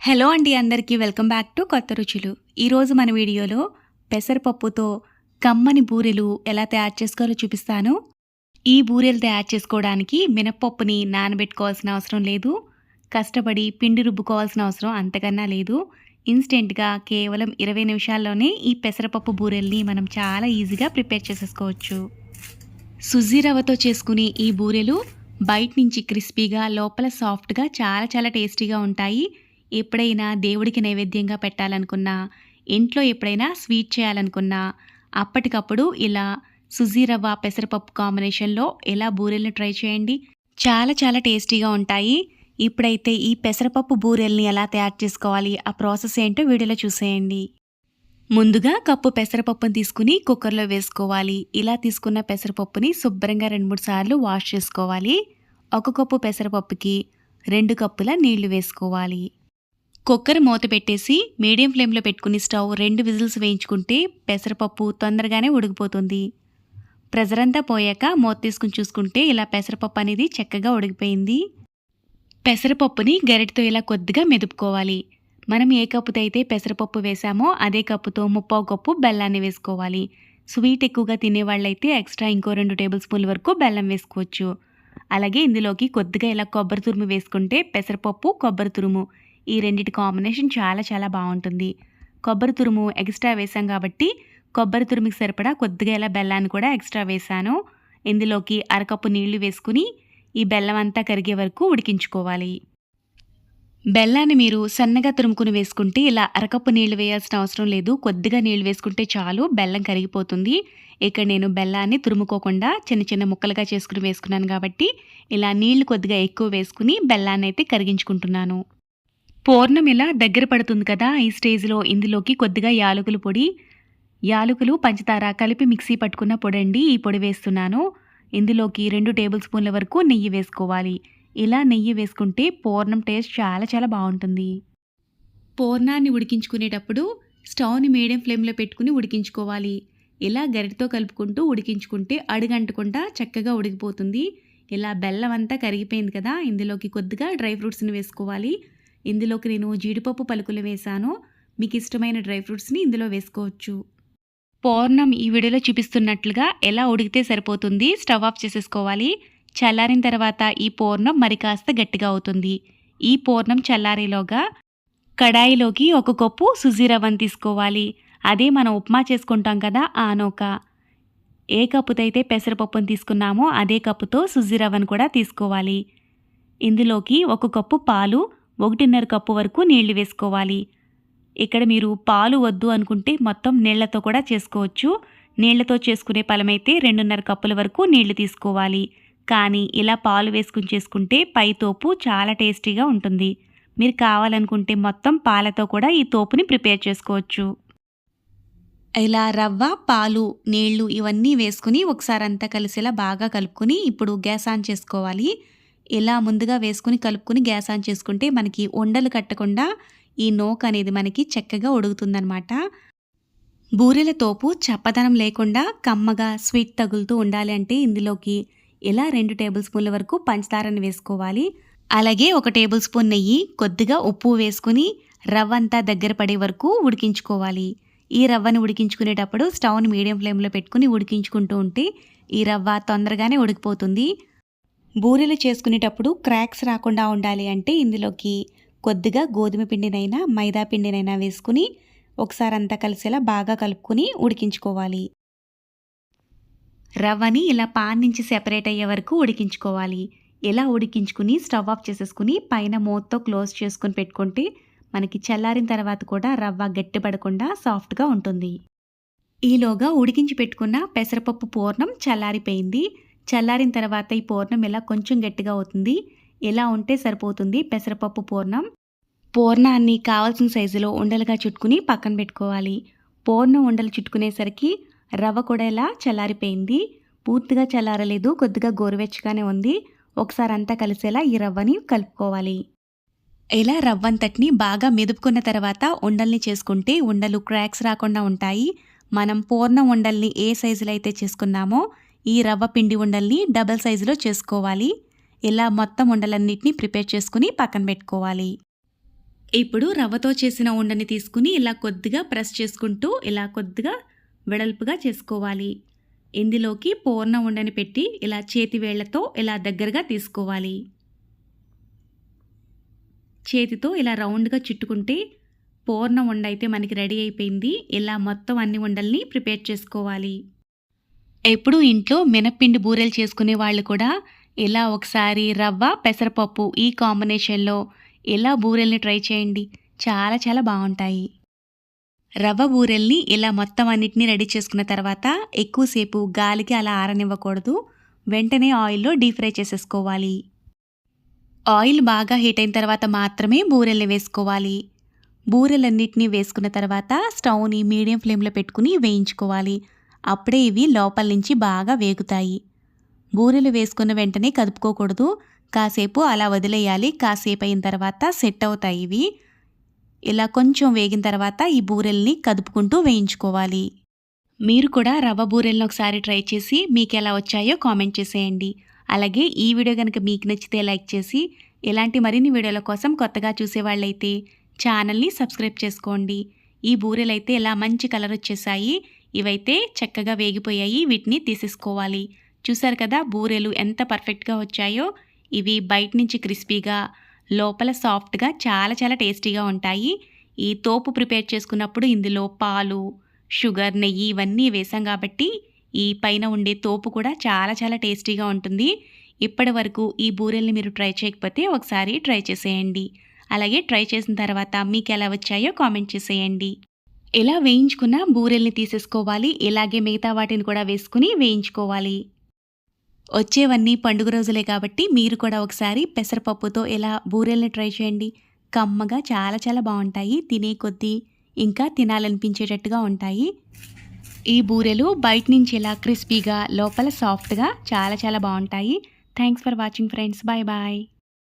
Hello అండి అందరికీ welcome back to కొత్త రుచులు. ఈరోజు మన వీడియోలో పెసరపప్పుతో కమ్మని బూరెలు ఎలా తయారు చేసుకోవాలో చూపిస్తాను. ఈ బూరెలు తయారు చేసుకోవడానికి మినప్పప్పుని నానబెట్టుకోవాల్సిన అవసరం లేదు. కష్టపడి పిండి రుబ్బుకోవాల్సిన అవసరం అంతకన్నా లేదు. ఇన్స్టెంట్గా కేవలం ఇరవై నిమిషాల్లోనే ఈ పెసరపప్పు బూరెల్ని మనం చాలా ఈజీగా ప్రిపేర్ చేసేసుకోవచ్చు. సుజీ రవ్వతో చేసుకునే ఈ బూరెలు బయట నుంచి క్రిస్పీగా లోపల సాఫ్ట్గా చాలా చాలా టేస్టీగా ఉంటాయి. ఎప్పుడైనా దేవుడికి నైవేద్యంగా పెట్టాలనుకున్నా ఇంట్లో ఎప్పుడైనా స్వీట్ చేయాలనుకున్నా అప్పటికప్పుడు ఇలా సుజీ రవ్వ పెసరపప్పు కాంబినేషన్లో ఎలా బూరెల్ని ట్రై చేయండి. చాలా చాలా టేస్టీగా ఉంటాయి. ఇప్పుడైతే ఈ పెసరపప్పు బూరెల్ని ఎలా తయారు చేసుకోవాలి ఆ ప్రాసెస్ ఏంటో వీడియోలో చూసేయండి. ముందుగా కప్పు పెసరపప్పును తీసుకుని కుక్కర్లో వేసుకోవాలి. ఇలా తీసుకున్న పెసరపప్పుని శుభ్రంగా రెండు మూడు సార్లు వాష్ చేసుకోవాలి. ఒక కప్పు పెసరపప్పుకి రెండు కప్పుల నీళ్ళు వేసుకోవాలి. కుక్కర్ మూత పెట్టేసి మీడియం ఫ్లేమ్లో పెట్టుకుని స్టవ్ రెండు విజిల్స్ వేయించుకుంటే పెసరపప్పు తొందరగానే ఉడికిపోతుంది. ప్రెజర్ అంతా పోయాక మూత తీసుకుని చూసుకుంటే ఇలా పెసరపప్పు అనేది చక్కగా ఉడికిపోయింది. పెసరపప్పుని గరిటతో ఇలా కొద్దిగా మెదుపుకోవాలి. మనం ఏ కప్పుతో అయితే పెసరపప్పు వేసామో అదే కప్పుతో ముప్పావు కప్పు బెల్లాన్ని వేసుకోవాలి. స్వీట్ ఎక్కువగా తినేవాళ్ళైతే ఎక్స్ట్రా ఇంకో రెండు టేబుల్ స్పూన్ల వరకు బెల్లం వేసుకోవచ్చు. అలాగే ఇందులోకి కొద్దిగా ఇలా కొబ్బరి తురుము వేసుకుంటే పెసరపప్పు కొబ్బరి తురుము ఈ రెండిటి కాంబినేషన్ చాలా చాలా బాగుంటుంది. కొబ్బరి తురుము ఎక్స్ట్రా వేసాం కాబట్టి కొబ్బరి తురుముకి సరిపడా కొద్దిగా ఇలా బెల్లాన్ని కూడా ఎక్స్ట్రా వేసాను ఇందులోకి అరకప్పు నీళ్ళు వేసుకుని ఈ బెల్లం అంతా కరిగే వరకు ఉడికించుకోవాలి. బెల్లాన్ని మీరు సన్నగా తురుముకుని వేసుకుంటే ఇలా అరకప్పు నీళ్ళు వేయాల్సిన అవసరం లేదు. కొద్దిగా నీళ్ళు వేసుకుంటే చాలు బెల్లం కరిగిపోతుంది. ఇక్కడ నేను బెల్లాన్ని తురుముకోకుండా చిన్న చిన్న ముక్కలుగా చేసుకుని వేసుకున్నాను కాబట్టి ఇలా నీళ్ళు కొద్దిగా ఎక్కువ వేసుకుని బెల్లాన్ని అయితే కరిగించుకుంటున్నాను. పూర్ణం ఇలా దగ్గర పడుతుంది కదా ఈ స్టేజ్లో ఇందులోకి కొద్దిగా యాలకుల పొడి. యాలకులు పంచదార కలిపి మిక్సీ పట్టుకున్న పొడండి ఈ పొడి వేస్తున్నాను. ఇందులోకి రెండు టేబుల్ స్పూన్ల వరకు నెయ్యి వేసుకోవాలి. ఇలా నెయ్యి వేసుకుంటే పూర్ణం టేస్ట్ చాలా చాలా బాగుంటుంది. పూర్ణాన్ని ఉడికించుకునేటప్పుడు స్టవ్ని మీడియం ఫ్లేమ్లో పెట్టుకుని ఉడికించుకోవాలి. ఇలా గరిటతో కలుపుకుంటూ ఉడికించుకుంటే అడుగంటకుండా చక్కగా ఉడికిపోతుంది. ఇలా బెల్లం అంతా కరిగిపోయింది కదా ఇందులోకి కొద్దిగా డ్రై ఫ్రూట్స్ని వేసుకోవాలి. ఇందులోకి నేను జీడిపప్పు పలుకులు వేశాను. మీకు ఇష్టమైన డ్రై ఫ్రూట్స్ని ఇందులో వేసుకోవచ్చు. పూర్ణం ఈ వీడియోలో చూపిస్తున్నట్లుగా ఎలా ఉడికితే సరిపోతుంది స్టవ్ ఆఫ్ చేసేసుకోవాలి. చల్లారిన తర్వాత ఈ పూర్ణం మరి కాస్త గట్టిగా అవుతుంది. ఈ పూర్ణం చల్లారేలోగా కడాయిలోకి ఒక కప్పు సుజీ రవ్వను తీసుకోవాలి. అదే మనం ఉప్మా చేసుకుంటాం కదా ఆ ఏ కప్పుతో అయితే పెసరపప్పును తీసుకున్నామో అదే కప్పుతో సుజీ రవ్వను కూడా తీసుకోవాలి. ఇందులోకి ఒక కప్పు పాలు ఒకటిన్నర కప్పు వరకు నీళ్ళు వేసుకోవాలి. ఇక్కడ మీరు పాలు వద్దు అనుకుంటే మొత్తం నీళ్ళతో కూడా చేసుకోవచ్చు. నీళ్ళతో చేసుకునే పలమైతే రెండున్నర కప్పుల వరకు నీళ్ళు తీసుకోవాలి. కానీ ఇలా పాలు వేసుకుని చేసుకుంటే పై తోపు చాలా టేస్టీగా ఉంటుంది. మీరు కావాలనుకుంటే మొత్తం పాలతో కూడా ఈ తోపుని ప్రిపేర్ చేసుకోవచ్చు. ఇలా రవ్వ పాలు నీళ్ళు ఇవన్నీ వేసుకుని ఒకసారి అంతా కలిసేలా బాగా కలుపుకొని ఇప్పుడు గ్యాస్ ఆన్ చేసుకోవాలి. ఇలా ముందుగా వేసుకుని కలుపుకుని గ్యాస్ ఆన్ చేసుకుంటే మనకి ఉండలు కట్టకుండా ఈ నోక్ అనేది మనకి చక్కగా ఉడుకుతుందనమాట బూరెల తోపు చప్పదనం లేకుండా కమ్మగా స్వీట్ తగులుతూ ఉండాలి అంటే ఇందులోకి ఇలా రెండు టేబుల్ స్పూన్ల వరకు పంచదారని వేసుకోవాలి. అలాగే ఒక టేబుల్ స్పూన్ నెయ్యి కొద్దిగా ఉప్పు వేసుకుని రవ్వ అంతా దగ్గర పడే వరకు ఉడికించుకోవాలి. ఈ రవ్వని ఉడికించుకునేటప్పుడు స్టవ్ని మీడియం ఫ్లేమ్లో పెట్టుకుని ఉడికించుకుంటూ ఉంటే ఈ రవ్వ తొందరగానే ఉడికిపోతుంది. బూరెలు చేసుకునేటప్పుడు క్రాక్స్ రాకుండా ఉండాలి అంటే ఇందులోకి కొద్దిగా గోధుమ పిండినైనా మైదా పిండినైనా వేసుకుని ఒకసారి అంతా కలిసేలా బాగా కలుపుకొని ఉడికించుకోవాలి. రవ్వని ఇలా పాన్ నుంచి సెపరేట్ అయ్యే వరకు ఉడికించుకోవాలి. ఇలా ఉడికించుకుని స్టవ్ ఆఫ్ చేసేసుకుని పైన మూతతో క్లోజ్ చేసుకుని పెట్టుకుంటే మనకి చల్లారిన తర్వాత కూడా రవ్వ గట్టిపడకుండా సాఫ్ట్గా ఉంటుంది. ఈలోగా ఉడికించి పెట్టుకున్న పెసరపప్పు పూర్ణం చల్లారిపోయింది. చల్లారిన తర్వాత ఈ పూర్ణం ఇలా కొంచెం గట్టిగా అవుతుంది ఎలా ఉంటే సరిపోతుంది పెసరపప్పు పూర్ణం. పూర్ణాన్ని కావాల్సిన సైజులో ఉండలుగా చుట్టుకుని పక్కన పెట్టుకోవాలి. పూర్ణం ఉండలు చుట్టుకునేసరికి రవ్వ కూడా ఇలా చల్లారిపోయింది పూర్తిగా చల్లారలేదు కొద్దిగా గోరువెచ్చగానే ఉంది. ఒకసారి అంతా కలిసేలా ఈ రవ్వని కలుపుకోవాలి. ఇలా రవ్వంతటిని బాగా మెదుపుకున్న తర్వాత ఉండల్ని చేసుకుంటే ఉండలు క్రాక్స్ రాకుండా ఉంటాయి. మనం పూర్ణ ఉండల్ని ఏ సైజులో అయితే చేసుకున్నామో ఈ రవ్వ పిండి ఉండల్ని డబల్ సైజులో చేసుకోవాలి. ఇలా మొత్తం ఉండలన్నిటిని ప్రిపేర్ చేసుకుని పక్కన పెట్టుకోవాలి. ఇప్పుడు రవ్వతో చేసిన ఉండని తీసుకుని ఇలా కొద్దిగా ప్రెస్ చేసుకుంటూ ఇలా కొద్దిగా వెడల్పుగా చేసుకోవాలి. ఇందులోకి పూర్ణ ఉండని పెట్టి ఇలా చేతి వేళ్ళతో ఇలా దగ్గరగా తీసుకోవాలి. చేతితో ఇలా రౌండ్గా చుట్టుకుంటే పూర్ణ ఉండ అయితే మనకి రెడీ అయిపోయింది. ఇలా మొత్తం అన్ని ఉండల్ని ప్రిపేర్ చేసుకోవాలి. ఎప్పుడు ఇంట్లో మినప్పిండి బూరెలు చేసుకునే వాళ్ళు కూడా ఇలా ఒకసారి రవ్వ పెసరపప్పు ఈ కాంబినేషన్లో ఇలా బూరెల్ని ట్రై చేయండి. చాలా చాలా బాగుంటాయి. రవ్వ బూరెల్ని ఇలా మొత్తం అన్నిటినీ రెడీ చేసుకున్న తర్వాత ఎక్కువసేపు గాలికి అలా ఆరనివ్వకూడదు. వెంటనే ఆయిల్లో డీప్ ఫ్రై చేసేసుకోవాలి. ఆయిల్ బాగా హీట్ అయిన తర్వాత మాత్రమే బూరెల్ని వేసుకోవాలి. బూరెలన్నిటినీ వేసుకున్న తర్వాత స్టవ్ని మీడియం ఫ్లేమ్లో పెట్టుకుని వేయించుకోవాలి. అప్పుడే ఇవి లోపల నుంచి బాగా వేగుతాయి. బూరెలు వేసుకున్న వెంటనే కదుపుకోకూడదు. కాసేపు అలా వదిలేయాలి. కాసేపు అయిన తర్వాత సెట్ అవుతాయి ఇవి. ఇలా కొంచెం వేగిన తర్వాత ఈ బూరెల్ని కదుపుకుంటూ వేయించుకోవాలి. మీరు కూడా రవ్వ బూరెల్ని ఒకసారి ట్రై చేసి మీకు ఎలా వచ్చాయో కామెంట్ చేసేయండి. అలాగే ఈ వీడియో కనుక మీకు నచ్చితే లైక్ చేసి ఇలాంటి మరిన్ని వీడియోల కోసం కొత్తగా చూసేవాళ్ళైతే ఛానల్ని సబ్స్క్రైబ్ చేసుకోండి. ఈ బూరెలు అయితే ఇలా మంచి కలర్ వచ్చేసాయి. ఇవైతే చక్కగా వేగిపోయాయి. వీటిని తీసేసుకోవాలి. చూసారు కదా బూరెలు ఎంత పర్ఫెక్ట్గా వచ్చాయో. ఇవి బయట నుంచి క్రిస్పీగా లోపల సాఫ్ట్గా చాలా చాలా టేస్టీగా ఉంటాయి. ఈ తోపు ప్రిపేర్ చేసుకున్నప్పుడు ఇందులో పాలు షుగర్ నెయ్యి ఇవన్నీ వేసాం కాబట్టి ఈ పైన ఉండే తోపు కూడా చాలా చాలా టేస్టీగా ఉంటుంది. ఇప్పటి వరకు ఈ బూరెల్ని మీరు ట్రై చేయకపోతే ఒకసారి ట్రై చేసేయండి. అలాగే ట్రై చేసిన తర్వాత మీకు ఎలా వచ్చాయో కామెంట్ చేసేయండి. ఎలా వేయించుకున్న బూరెల్ని తీసేసుకోవాలి ఇలాగే మిగతా వాటిని కూడా వేసుకుని వేయించుకోవాలి. వచ్చేవన్నీ పండుగ రోజులే కాబట్టి మీరు కూడా ఒకసారి పెసరపప్పుతో ఎలా బూరెల్ని ట్రై చేయండి. కమ్మగా చాలా చాలా బాగుంటాయి తినే కొద్దీ ఇంకా తినాలనిపించేటట్టుగా ఉంటాయి. ఈ బూరెలు బయట నుంచి ఇలా క్రిస్పీగా లోపల సాఫ్ట్గా చాలా చాలా బాగుంటాయి. Thanks for watching friends. Bye bye.